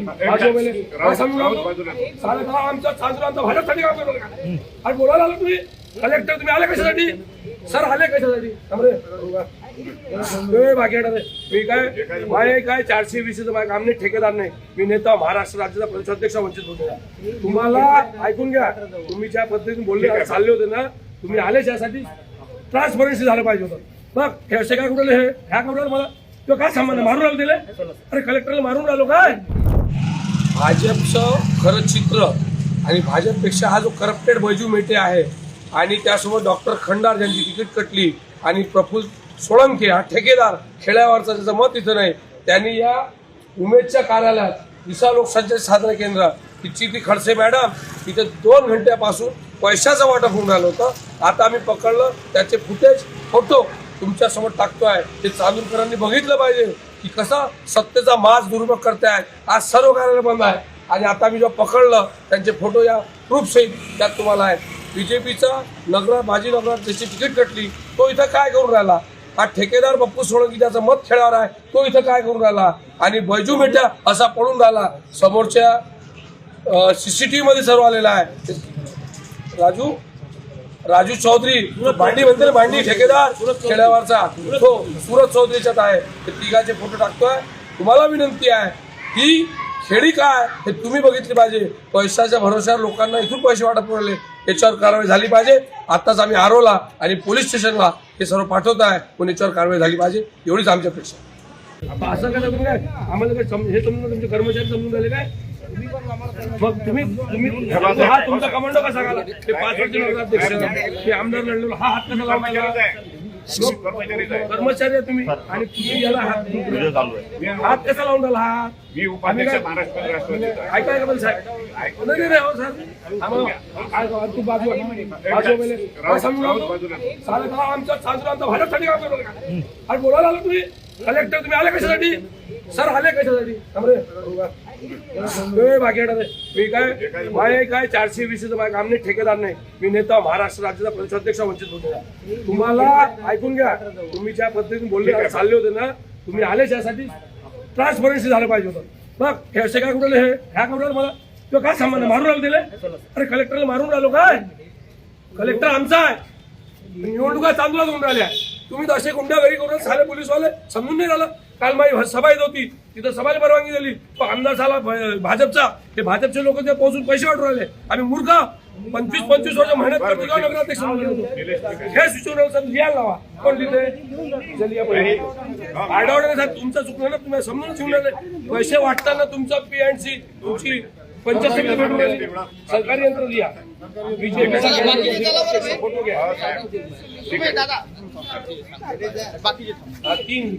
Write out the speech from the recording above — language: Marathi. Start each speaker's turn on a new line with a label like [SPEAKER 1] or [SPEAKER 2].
[SPEAKER 1] भाजपसाठी काम करतो का? आणि बोलायला आलो तुम्ही? कलेक्टर तुम्ही आले कशासाठी? सर आले कशासाठी? बाकी. मी काय? माझे काय? चारशे वीस काम नाही ठेकेदार नाही. मी नेता महाराष्ट्र राज्याचा प्रदेशाध्यक्ष वंचित होते तुम्हाला ऐकून घ्या. तुम्ही ज्या पद्धतीने बोलले चालले होते ना तुम्ही आले त्यासाठी ट्रान्सपरन्सी झालं पाहिजे होतं. बघ हे असे काय कुठले हे? ह्या कुठलं मला? तो काय संबंध? मारून राहिलो दिले अरे कलेक्टरला मारून राहिलो काय? भाजपचं खरं चित्र आणि भाजपपेक्षा हा जो करप्टेड बैजू मेटे आहे आणि त्यासोबत डॉक्टर खंडार ज्यांची तिकीट कटली आणि प्रफुल्ल सोळंके हा ठेकेदार खेड्यावरचा त्याचं मत इथं नाही त्यांनी या उमेदच्या कार्यालयात विसा लोकसंचार साधना केंद्र तिची ती खडसे मॅडम तिथे दोन घंट्यापासून पैशाचं वाटप होऊन राहिलं होतं. आता आम्ही पकडलं त्याचे फुटेज फोटो तुमच्यासमोर टाकतोय. ते चांदूरकरांनी बघितलं पाहिजे की कसा सत्तेचा मास दुरुपयोग करतायत आज सर्व कार्यालय बंद आहे. आणि आता मी जेव्हा पकडलं त्यांचे फोटो या प्रूफ सहित त्यात तुम्हाला आहेत. बीजेपीचा नगरा माजी नगरात त्याची तिकीट कटली तो इथं काय करून राहिला? हा ठेकेदार बप्पू सोळंकी ज्याचं मत खेळावर आहे तो इथं काय करून राहिला? आणि बैजू मेट्या असा पडून राहिला. समोरच्या सी सी टी व्हीमध्ये सर्व आलेला आहे. राजू राजू चौधरी भांडी म्हणते ना भांडी ठेकेदार खेड्यावरचा. हो, तो सुरज चौधरीच्यात आहे. ते तिघाचे फोटो टाकतोय. तुम्हाला विनंती आहे की खेडी काय हे तुम्ही बघितली पाहिजे. पैशाच्या भरोश्यावर लोकांना इथून पैसे वाटत पडले याच्यावर कारवाई झाली पाहिजे. आताच आम्ही आरोला आणि पोलीस स्टेशनला हे सर्व पाठवत आहे पण याच्यावर कारवाई झाली पाहिजे एवढीच आमच्या अपेक्षा असं काय आम्हाला काय हे समजून तुमचे कर्मचारी समजून झाले काय? मग तुम्ही तुम्ही हा तुमचा कमांडो कसा झाला ते पाच वर्ष ते आमदार लढलेलो. हा हात कसा लावून आला? कर्मचारी आहे तुम्ही आणि तुम्ही याला हात हात कसा लावून राहिला? हात?
[SPEAKER 2] मी उपाध्यक्ष महाराष्ट्र राष्ट्रवादीचा
[SPEAKER 1] ऐकाय का पण साहेब. नाही नाही, नाही हो सर आम्हाला काय करा, तू बाजू बाजू पहिले. काय सांगू लागलो? साला गाव आमचा चांदूर आमचा भाजपसाठी काम करतो का? आणि बोलायला आलो तुम्ही? कलेक्टर तुम्ही आले कशासाठी? सर आले कशासाठी थांब रे. ए, बाकी हटा रे. मी काय माझे काय चारशे वीस नाही ठेकेदार नाही. मी नेता महाराष्ट्र राज्याचा प्रदेशाध्यक्ष वंचित होते तुम्हाला ऐकून घ्या. तुम्ही ज्या पद्धतीने बोलले चालले होते ना तुम्ही आले त्यासाठी ट्रान्सपरन्सी झालं पाहिजे होतं. बघ हे असे काय कुठले हे ह्या कुठलं मला? तो काय आहे? मारून राहिलो दिले अरे कलेक्टरला मारून राहिलो काय? कलेक्टर आमचा आहे. निवडणुका चांगला होऊन राहिल्या तुम्ही तर असे गुंडागरी करून साले पोलीसवाले. समजून नाही राहिलं. काल माझी सभा येत होती. तिथं सभाला परवानगी दिली. तो आमदार झाला भाजपचा. हे भाजपचे लोक ते पोहोचून पैसे वाटून राहिले. आम्ही मूर्ख. पंचवीस पंचवीस वर्ष मेहनत करतो का नगराध्यक्ष. हे सुचवलं लिहायला लावा. कोण लिहिते साहेब तुमचं चुकलं ना तुम्ही समजून राहिले. पैसे वाटताना तुमचा पी अँड सी तुमची पंचायत राहिली सरकारी यंत्र लिहा बीजेपी हा, तीन.